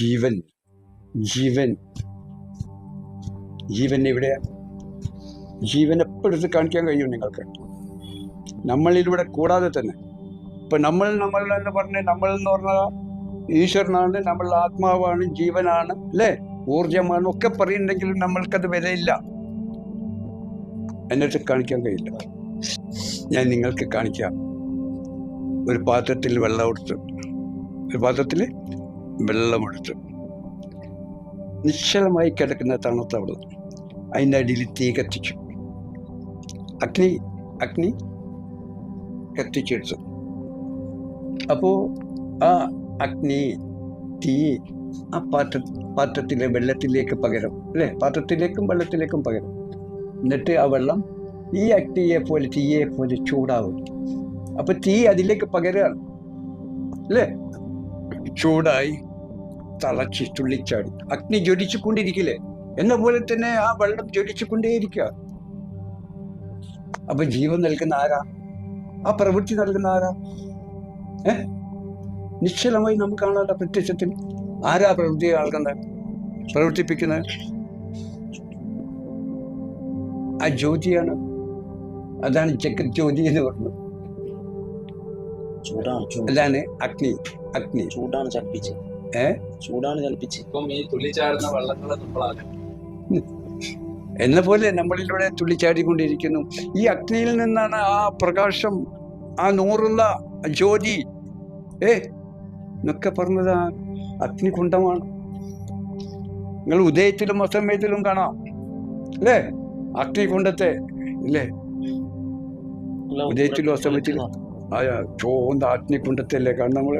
ജീവൻ ജീവൻ. ജീവൻ ഇവിടെ ജീവൻ എപ്പോഴത്തെ കാണിക്കാൻ കഴിയും നിങ്ങൾക്ക്. നമ്മളിലൂടെ കൂടാതെ തന്നെ. ഇപ്പൊ നമ്മൾ നമ്മൾ എന്ന് പറഞ്ഞ് നമ്മൾ എന്ന് പറഞ്ഞാൽ ഈശ്വരനാണ് നമ്മൾ ആത്മാവാണ് ജീവനാണ് അല്ലേ? ഊർജമാണ് ഒക്കെ പറയുന്നുണ്ടെങ്കിലും നമ്മൾക്കത് വിലയില്ല. എന്നിട്ട് കാണിക്കാൻ കഴിയില്ല. ഞാൻ നിങ്ങൾക്ക് കാണിക്കാം. ഒരു പാത്രത്തിൽ വെള്ളം എടുത്ത്. ഒരു പാത്രത്തിൽ വെള്ളമെടുത്ത്. നിശ്ചലമായി കിടക്കുന്ന തണുത്ത വെള്ളം അതിന്റെ അടിയിൽ തീ കത്തിച്ചു. അഗ്നി അഗ്നി കത്തിച്ചെടുത്തു. അപ്പോൾ ആ അഗ്നി തീ ആ പാത്ര പാത്രത്തിലെ വെള്ളത്തിലേക്ക് പകരും അല്ലേ? പാത്രത്തിലേക്കും വെള്ളത്തിലേക്കും പകരം. എന്നിട്ട് ആ വെള്ളം ഈ അഗ്നിയെ പോലെ തീയെ പോലെ ചൂടാവും. അപ്പോൾ തീ അതിലേക്ക് പകരുകയാണ് അല്ലേ? ചൂടായി തളച്ച് തുള്ളിച്ചാടി. അഗ്നി ജ്വലിച്ചു കൊണ്ടിരിക്കില്ലേ എന്ന പോലെ തന്നെ ആ വെള്ളം ജ്വലിച്ചു കൊണ്ടേയിരിക്ക അപ്പൊ ജീവൻ നൽകുന്ന ആരാ? ആ പ്രവൃത്തി നൽകുന്ന ആരാ? ഏ? നിശ്ചലമായി നമുക്ക് കാണാത്ത പ്രത്യക്ഷത്തിൽ ആരാ പ്രവൃത്തി നൽകുന്നത്? പ്രവർത്തിപ്പിക്കുന്നത്? ആ ജ്യോതിയാണ്. അതാണ് ജഗത് എന്ന് പറഞ്ഞത് ചൂടാണ് അതാണ് അഗ്നി അഗ്നി. ചൂടാണ് ചലിപ്പിച്ച് ഏ? ചൂടാണ് ചലിപ്പിച്ച് ഇപ്പം ഈ തുള്ളിച്ചാടുന്ന വള്ളങ്ങളെ നമ്മളാണ്. എന്ന പോലെ നമ്മളിലൂടെ തുള്ളിച്ചാടിക്കൊണ്ടിരിക്കുന്നു ഈ അഗ്നിയിൽ നിന്നാണ് ആ പ്രകാശം ആ നൂറുള്ള ജ്യോതി. ഏ? എന്നൊക്കെ പറഞ്ഞത് ആ അഗ്നികുണ്ഡമാണ് നിങ്ങൾ ഉദയത്തിലും അസമയത്തിലും കാണാം. അല്ലേ? അഗ്നികുണ്ഡത്തെ. ഇല്ലേ? ഉദയത്തിലും അസ്തമയത്തിലും ചലിക്കുന്ന ആ ചോന്ത അഗ്നികുണ്ഡത്തെ അല്ലേ കാണും നമ്മൾ